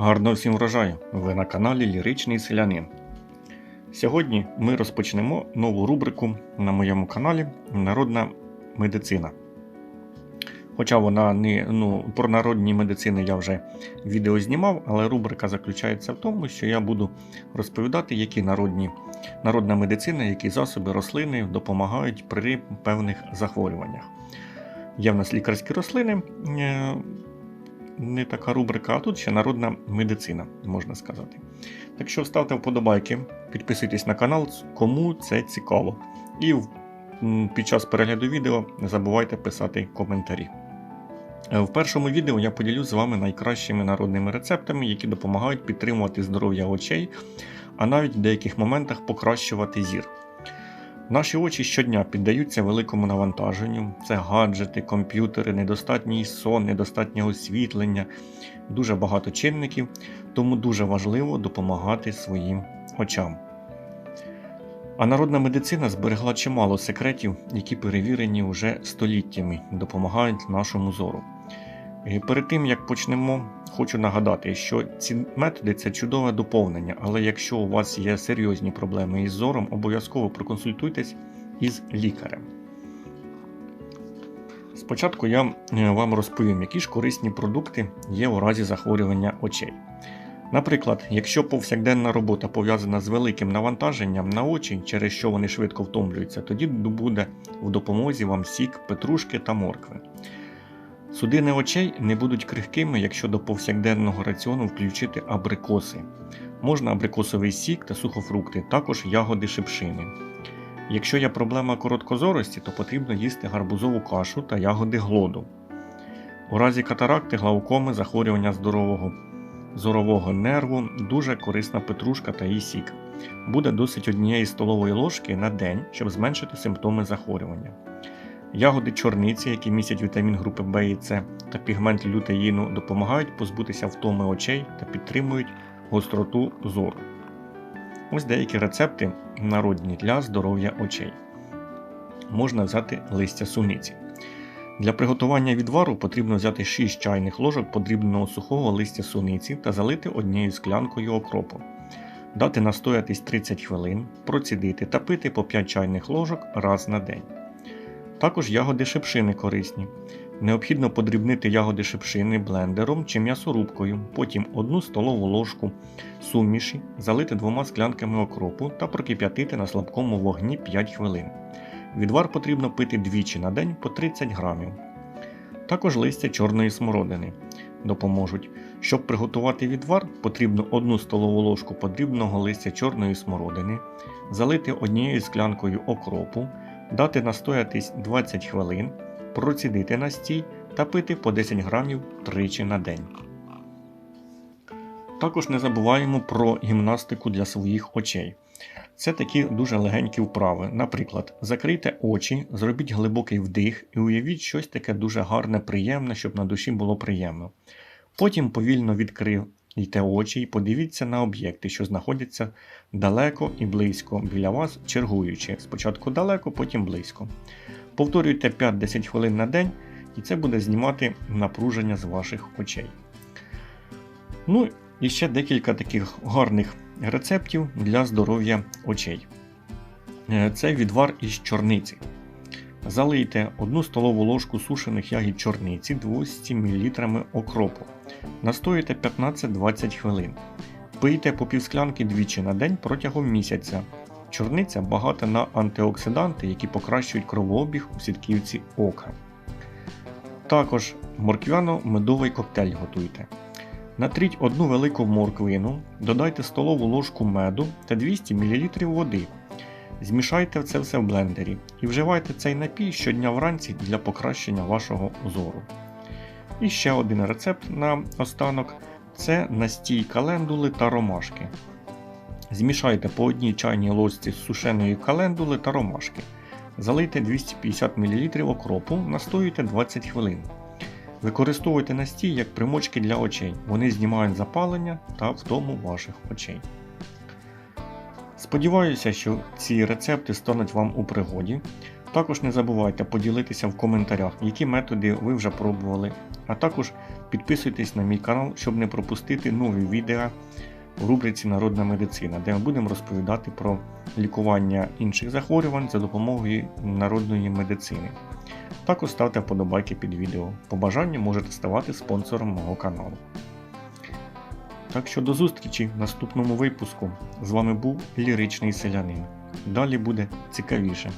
Гарного всім врожаю! Ви на каналі Ліричний Селянин. Сьогодні ми розпочнемо нову рубрику на моєму каналі Народна медицина. Хоча вона не ну, про народні медицини я вже відео знімав, але рубрика заключається в тому, що я буду розповідати, які народні, народна медицина, які засоби рослини допомагають при певних захворюваннях. Є в нас лікарські рослини, е, не така рубрика, а тут ще народна медицина, можна сказати. Так що ставте вподобайки, підписуйтесь на канал, кому це цікаво. І під час перегляду відео не забувайте писати коментарі. Е, В першому відео я поділюсь з вами найкращими народними рецептами, які допомагають підтримувати здоров'я очей, а навіть в деяких моментах покращувати зір. Наші очі щодня піддаються великому навантаженню. Це гаджети, комп'ютери, недостатній сон, недостатнє освітлення, дуже багато чинників, тому дуже важливо допомагати своїм очам. А народна медицина зберегла чимало секретів, які перевірені вже століттями, допомагають нашому зору. Перед тим як почнемо, хочу нагадати, що ці методи це чудове доповнення, але якщо у вас є серйозні проблеми із зором, обов'язково проконсультуйтесь із лікарем. Спочатку я е, вам розповім, які ж корисні продукти є у разі захворювання очей. Наприклад, якщо повсякденна робота пов'язана з великим навантаженням на очі, через що вони швидко втомлюються, тоді буде в допомозі вам сік, петрушки та моркви. Судини очей не будуть крихкими, якщо до повсякденного раціону включити абрикоси. Можна абрикосовий сік та сухофрукти, також ягоди шипшини. Якщо є проблема короткозорості, то потрібно їсти гарбузову кашу та ягоди глоду. У разі катаракти, глаукоми, захворювання здорового зорового нерву дуже корисна петрушка та її сік. Буде досить однієї столової ложки на день, щоб зменшити симптоми захворювання. Ягоди чорниці, які містять вітамін групи В і С та пігмент лютеїну, допомагають позбутися втоми очей та підтримують гостроту зору. Ось деякі рецепти народні для здоров'я очей. Можна взяти листя суниці. Для приготування відвару потрібно взяти 6 чайних ложок подрібного сухого листя суниці та залити однією склянкою окропу. Дати настоятись 30 хвилин, процідити та пити по 5 чайних ложок раз на день. Також ягоди шипшини корисні. Необхідно подрібнити ягоди шипшини блендером чи м'ясорубкою, потім 1 столову ложку суміші залити двома склянками окропу та прокип'ятити на слабкому вогні 5 хвилин. Відвар потрібно пити двічі на день по 30 грамів. Також листя чорної смородини допоможуть. Щоб приготувати відвар, потрібно 1 столову ложку подрібного листя чорної смородини, залити однією склянкою окропу, дати настоятись 20 хвилин, процідити на стій та пити по 10 грамів тричі на день. Також не забуваємо про гімнастику для своїх очей. Це такі дуже легенькі вправи. Наприклад, закрийте очі, зробіть глибокий вдих і уявіть щось таке дуже гарне, приємне, щоб на душі було приємно. Потім повільно відкрийте очі і подивіться на об'єкти, що знаходяться далеко і близько біля вас, чергуючи. Спочатку далеко, потім близько. Повторюйте 5-10 хвилин на день, і це буде знімати напруження з ваших очей. Ну і ще декілька таких гарних рецептів для здоров'я очей. Е, Це відвар із чорниці. Залийте 1 столову ложку сушених ягід чорниці 200 мл окропу. Настоїте 15-20 хвилин. Пийте по півсклянки двічі на день протягом місяця. Чорниця багата на антиоксиданти, які покращують кровообіг у сітківці ока. Також морквяно-медовий коктейль готуйте. Натріть одну велику морквину, додайте столову ложку меду та 200 мл води. Змішайте це все в блендері і вживайте цей напій щодня вранці для покращення вашого зору. І ще один рецепт на останок це настій календули та ромашки. Змішайте по одній чайній ложці сушеної календули та ромашки. Залийте 250 мл окропу, настоюйте 20 хвилин. Використовуйте настій як примочки для очей. Вони знімають запалення та втому ваших очей. Сподіваюся, що ці рецепти стануть вам у пригоді. Також не забувайте поділитися в коментарях, які методи ви вже пробували, а також Підписуйтесь на мій канал, щоб не пропустити нові відео в рубриці Народна медицина, де ми будемо розповідати про лікування інших захворювань за допомогою народної медицини. Також ставте вподобайки під відео. По бажанню можете ставати спонсором мого каналу. Так що до зустрічі в наступному випуску. З вами був Ліричний селянин. Далі буде цікавіше.